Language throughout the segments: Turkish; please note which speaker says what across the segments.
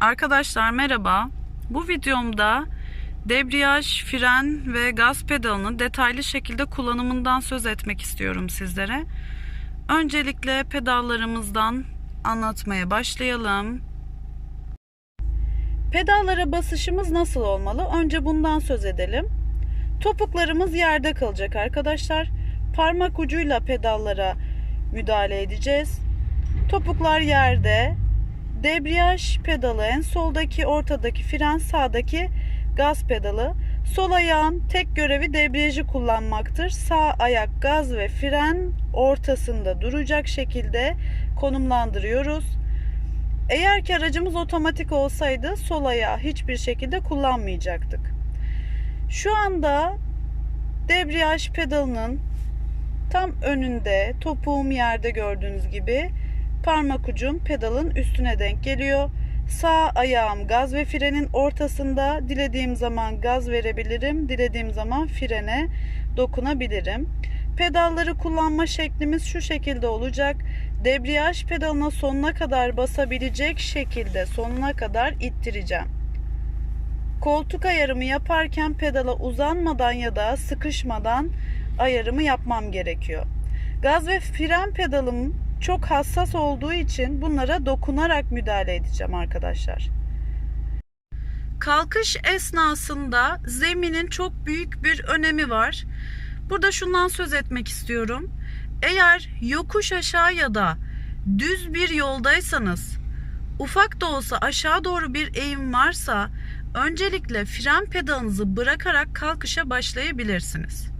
Speaker 1: Arkadaşlar merhaba. Bu videomda debriyaj, fren ve gaz pedalının detaylı şekilde kullanımından söz etmek istiyorum sizlere. Öncelikle pedallarımızdan anlatmaya başlayalım. Pedallara basışımız nasıl olmalı? Önce bundan söz edelim. Topuklarımız yerde kalacak arkadaşlar. Parmak ucuyla pedallara müdahale edeceğiz. Topuklar yerde. Debriyaj pedalı en soldaki, ortadaki fren sağdaki gaz pedalı. Sol ayağın tek görevi debriyajı kullanmaktır. Sağ ayak gaz ve fren ortasında duracak şekilde konumlandırıyoruz. Eğer ki aracımız otomatik olsaydı sol ayağı hiçbir şekilde kullanmayacaktık. Şu anda debriyaj pedalının tam önünde topuğum yerde gördüğünüz gibi parmak ucum pedalın üstüne denk geliyor. Sağ ayağım gaz ve frenin ortasında. Dilediğim zaman gaz verebilirim. Dilediğim zaman frene dokunabilirim. Pedalları kullanma şeklimiz şu şekilde olacak. Debriyaj pedalına sonuna kadar basabilecek şekilde sonuna kadar ittireceğim. Koltuk ayarımı yaparken pedala uzanmadan ya da sıkışmadan ayarımı yapmam gerekiyor. Gaz ve fren pedalım çok hassas olduğu için bunlara dokunarak müdahale edeceğim arkadaşlar. Kalkış esnasında zeminin çok büyük bir önemi var. Burada şundan söz etmek istiyorum. Eğer yokuş aşağı ya da düz bir yoldaysanız, ufak da olsa aşağı doğru bir eğim varsa öncelikle fren pedalınızı bırakarak kalkışa başlayabilirsiniz.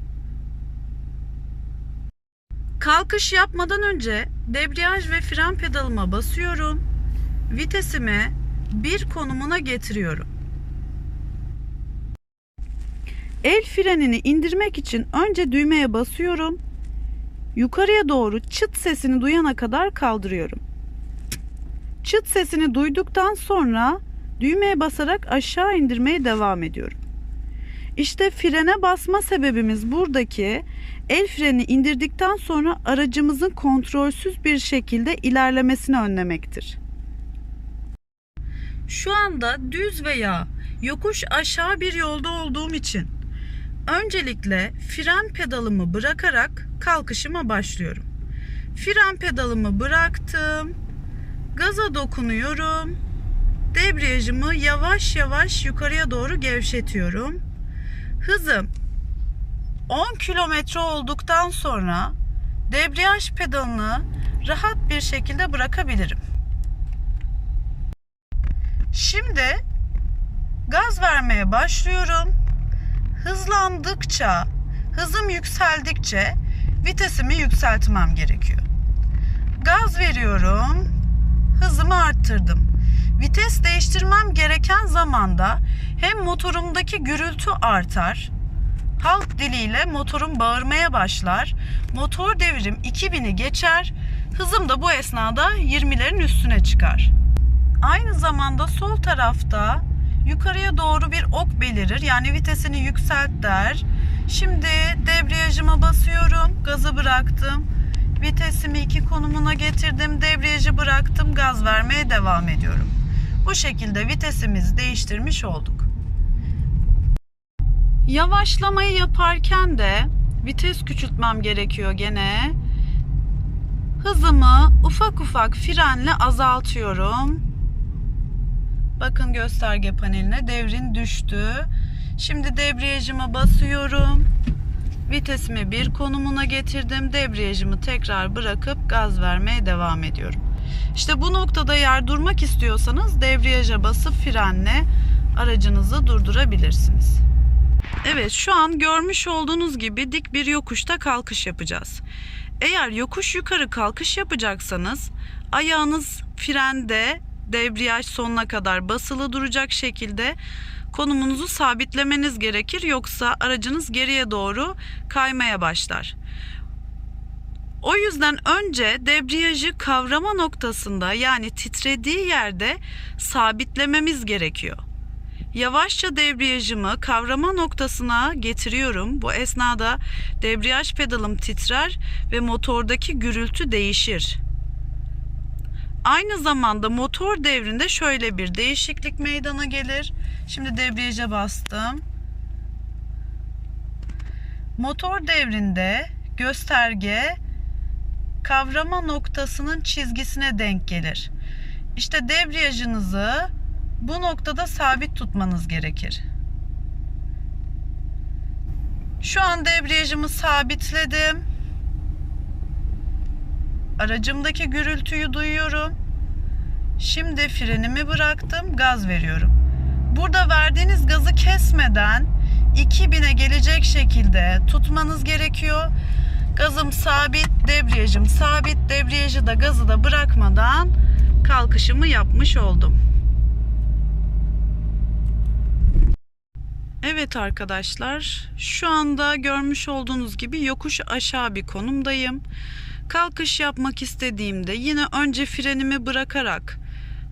Speaker 1: Kalkış yapmadan önce debriyaj ve fren pedalıma basıyorum. Vitesimi bir konumuna getiriyorum. El frenini indirmek için önce düğmeye basıyorum. Yukarıya doğru çıt sesini duyana kadar kaldırıyorum. Çıt sesini duyduktan sonra düğmeye basarak aşağı indirmeye devam ediyorum. İşte frene basma sebebimiz buradaki el freni indirdikten sonra aracımızın kontrolsüz bir şekilde ilerlemesini önlemektir. Şu anda düz veya yokuş aşağı bir yolda olduğum için öncelikle fren pedalımı bırakarak kalkışıma başlıyorum. Fren pedalımı bıraktım. Gaza dokunuyorum. Debriyajımı yavaş yavaş yukarıya doğru gevşetiyorum. Hızım 10 kilometre olduktan sonra debriyaj pedalını rahat bir şekilde bırakabilirim. Şimdi gaz vermeye başlıyorum. Hızlandıkça, hızım yükseldikçe vitesimi yükseltmem gerekiyor. Gaz veriyorum. Hızımı arttırdım. Vites değiştirmem gereken zamanda hem motorumdaki gürültü artar, halk diliyle motorum bağırmaya başlar. Motor devrim 2000'i geçer. Hızım da bu esnada 20'lerin üstüne çıkar. Aynı zamanda sol tarafta yukarıya doğru bir ok belirir. Yani vitesini yükselt der. Şimdi debriyajıma basıyorum. Gazı bıraktım. Vitesimi iki konumuna getirdim. Debriyajı bıraktım. Gaz vermeye devam ediyorum. Bu şekilde vitesimizi değiştirmiş olduk. Yavaşlamayı yaparken de vites küçültmem gerekiyor gene. Hızımı ufak ufak frenle azaltıyorum. Bakın gösterge paneline devrin düştü. Şimdi debriyajıma basıyorum. Vitesimi bir konumuna getirdim. Debriyajımı tekrar bırakıp gaz vermeye devam ediyorum. İşte bu noktada eğer durmak istiyorsanız debriyaja basıp frenle aracınızı durdurabilirsiniz. Evet şu an görmüş olduğunuz gibi dik bir yokuşta kalkış yapacağız. Eğer yokuş yukarı kalkış yapacaksanız ayağınız frende debriyaj sonuna kadar basılı duracak şekilde konumunuzu sabitlemeniz gerekir yoksa aracınız geriye doğru kaymaya başlar. O yüzden önce debriyajı kavrama noktasında yani titrediği yerde sabitlememiz gerekiyor. Yavaşça debriyajımı kavrama noktasına getiriyorum. Bu esnada debriyaj pedalım titrer ve motordaki gürültü değişir. Aynı zamanda motor devrinde şöyle bir değişiklik meydana gelir. Şimdi debriyaja bastım. Motor devrinde gösterge kavrama noktasının çizgisine denk gelir. İşte debriyajınızı bu noktada sabit tutmanız gerekir. Şu an debriyajımı sabitledim. Aracımdaki gürültüyü duyuyorum. Şimdi frenimi bıraktım, gaz veriyorum. Burada verdiğiniz gazı kesmeden 2000'e gelecek şekilde tutmanız gerekiyor. Gazım sabit, debriyajım sabit. Debriyajı da gazı da bırakmadan kalkışımı yapmış oldum. Evet arkadaşlar, şu anda görmüş olduğunuz gibi yokuş aşağı bir konumdayım. Kalkış yapmak istediğimde yine önce frenimi bırakarak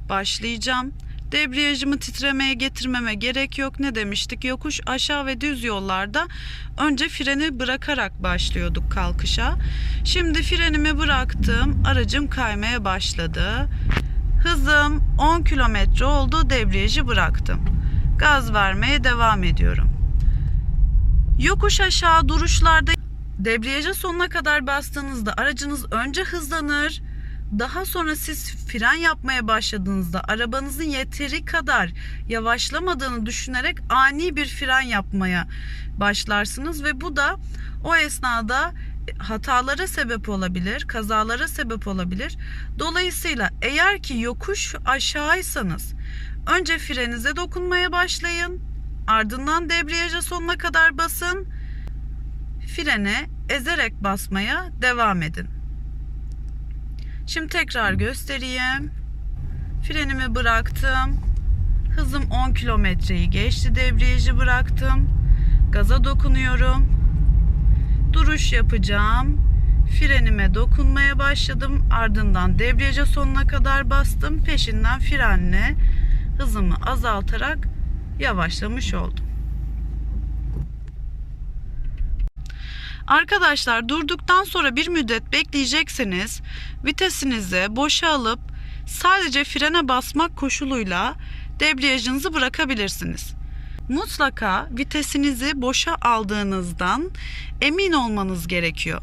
Speaker 1: başlayacağım. Debriyajımı titremeye getirmeme gerek yok. Ne demiştik? Yokuş aşağı ve düz yollarda önce freni bırakarak başlıyorduk kalkışa. Şimdi frenimi bıraktım. Aracım kaymaya başladı. Hızım 10 kilometre oldu. Debriyajı bıraktım. Gaz vermeye devam ediyorum. Yokuş aşağı duruşlarda debriyaja sonuna kadar bastığınızda aracınız önce hızlanır. Daha sonra siz fren yapmaya başladığınızda arabanızın yeteri kadar yavaşlamadığını düşünerek ani bir fren yapmaya başlarsınız ve bu da o esnada hatalara sebep olabilir, kazalara sebep olabilir. Dolayısıyla eğer ki yokuş aşağıysanız önce frenize dokunmaya başlayın. Ardından debriyaja sonuna kadar basın. Frene ezerek basmaya devam edin. Şimdi tekrar göstereyim. Frenimi bıraktım. Hızım 10 kilometreyi geçti. Debriyajı bıraktım. Gaza dokunuyorum. Duruş yapacağım. Frenime dokunmaya başladım. Ardından debriyaja sonuna kadar bastım. Peşinden frenle hızımı azaltarak yavaşlamış oldum. Arkadaşlar durduktan sonra bir müddet bekleyecekseniz vitesinizi boşa alıp sadece frene basmak koşuluyla debriyajınızı bırakabilirsiniz. Mutlaka vitesinizi boşa aldığınızdan emin olmanız gerekiyor.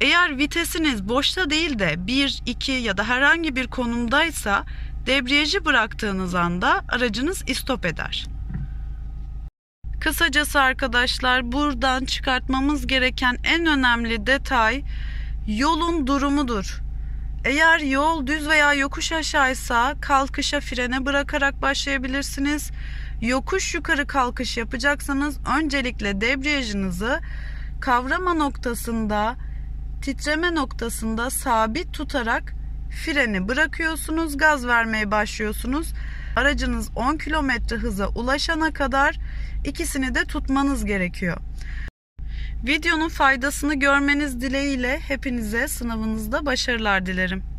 Speaker 1: Eğer vitesiniz boşta değil de 1, 2 ya da herhangi bir konumdaysa debriyajı bıraktığınız anda aracınız istop eder. Kısacası arkadaşlar buradan çıkartmamız gereken en önemli detay yolun durumudur. Eğer yol düz veya yokuş aşağıysa kalkışa frene bırakarak başlayabilirsiniz. Yokuş yukarı kalkış yapacaksanız öncelikle debriyajınızı kavrama noktasında, titreme noktasında sabit tutarak freni bırakıyorsunuz, gaz vermeye başlıyorsunuz. Aracınız 10 kilometre hıza ulaşana kadar ikisini de tutmanız gerekiyor. Videonun faydasını görmeniz dileğiyle hepinize sınavınızda başarılar dilerim.